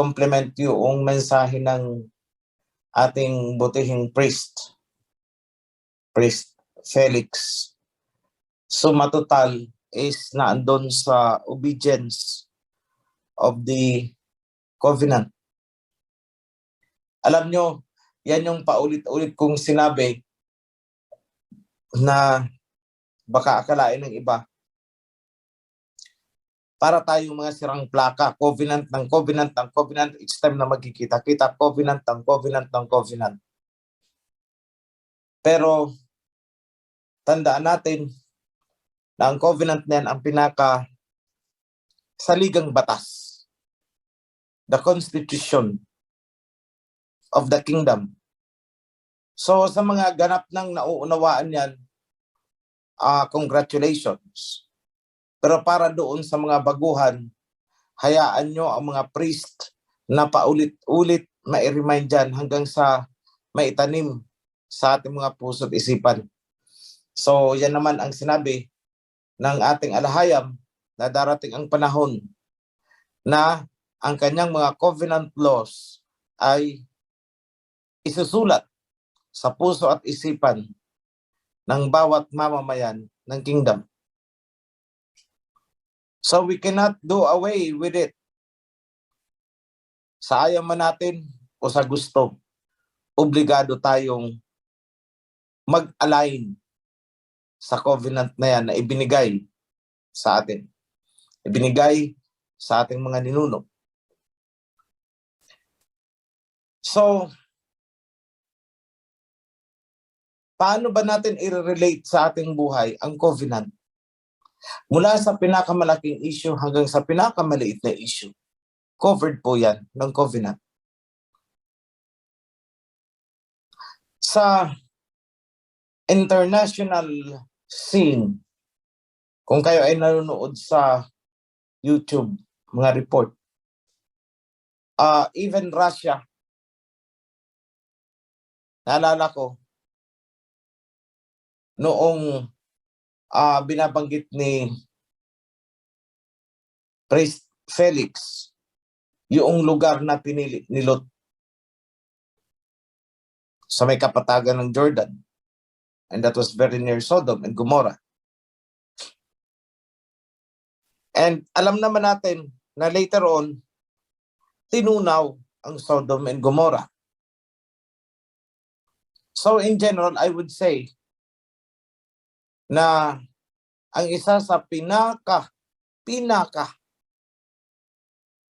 complement yung mensahe ng ating butihing priest, priest Felix. So matotal is naandun sa obedience of the covenant. Alam nyo, yan yung paulit-ulit kong sinabi na baka akalain ng iba. Para tayong mga sirang plaka, covenant ng covenant ng covenant, each time na magkikita-kita, covenant ng covenant ng covenant. Pero tandaan natin na ang covenant na yan ang pinaka saligang batas. The constitution of the kingdom. So sa mga ganap ng nauunawaan yan, ah congratulations. Pero para doon sa mga baguhan, hayaan nyo ang mga priest na paulit-ulit ma-remind dyan hanggang sa maitanim sa ating mga puso at isipan. So yan naman ang sinabi ng ating alahayam na darating ang panahon na ang kanyang mga covenant laws ay isusulat sa puso at isipan ng bawat mamamayan ng kingdom. So we cannot do away with it. Sa ayaw man natin o sa gusto, obligado tayong mag-align sa covenant na yan na ibinigay sa atin. Ibinigay sa ating mga ninuno. So, paano ba natin i-relate sa ating buhay ang covenant? Mula sa pinakamalaking issue hanggang sa pinakamaliit na issue. Covered po yan ng covenant. Sa international scene, kung kayo ay nanonood sa YouTube, mga report, uh, even Russia, naalala ko, noong ah binabanggit ni Priest Felix yung lugar na pinili ni Lot sa may kapatagan ng Jordan. And that was very near Sodom and Gomorrah. And alam naman natin na later on, tinunaw ang Sodom and Gomorrah. So in general, I would say na ang isa sa pinaka pinaka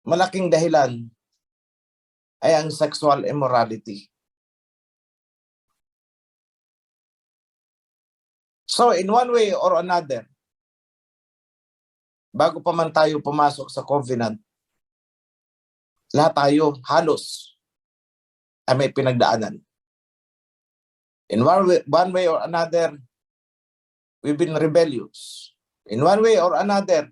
malaking dahilan ay ang sexual immorality. So in one way or another, bago pa man tayo pumasok sa covenant, lahat tayo halos ay may pinagdaanan. In one way, one way or another, we've been rebellious. In one way or another,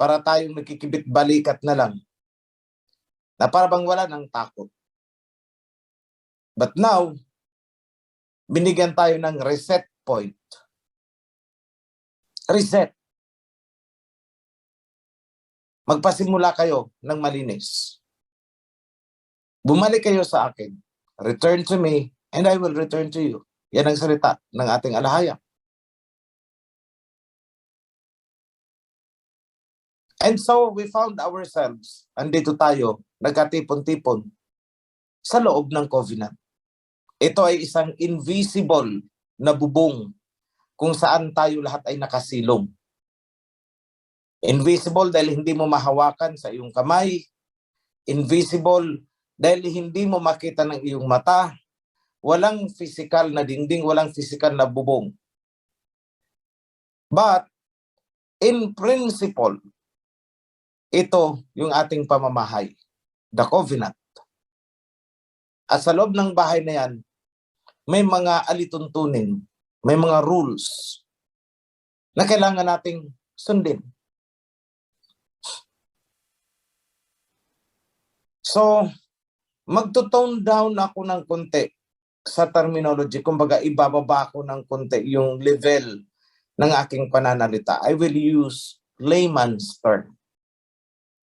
para tayong nakikibit balikat na lang, na para bang wala ng takot. But now, binigyan tayo ng reset point. Reset. Magpasimula kayo ng malinis. Bumalik kayo sa akin. Return to me and I will return to you. Yan ang salita ng ating alahaya. And so we found ourselves, andito tayo, nagkatipon-tipon sa loob ng covenant. Ito ay isang invisible na bubong kung saan tayo lahat ay nakasilong. Invisible dahil hindi mo mahawakan sa iyong kamay. Invisible dahil hindi mo makita ng iyong mata. Walang physical na dingding, walang physical na bubong. But, in principle, ito yung ating pamamahay, the covenant. At sa loob ng bahay na yan, may mga alituntunin, may mga rules na kailangan nating sundin. So, magto-tone down ako ng konti sa terminology. Kumbaga, ibababa ko ng konti yung level ng aking pananalita. I will use layman's term.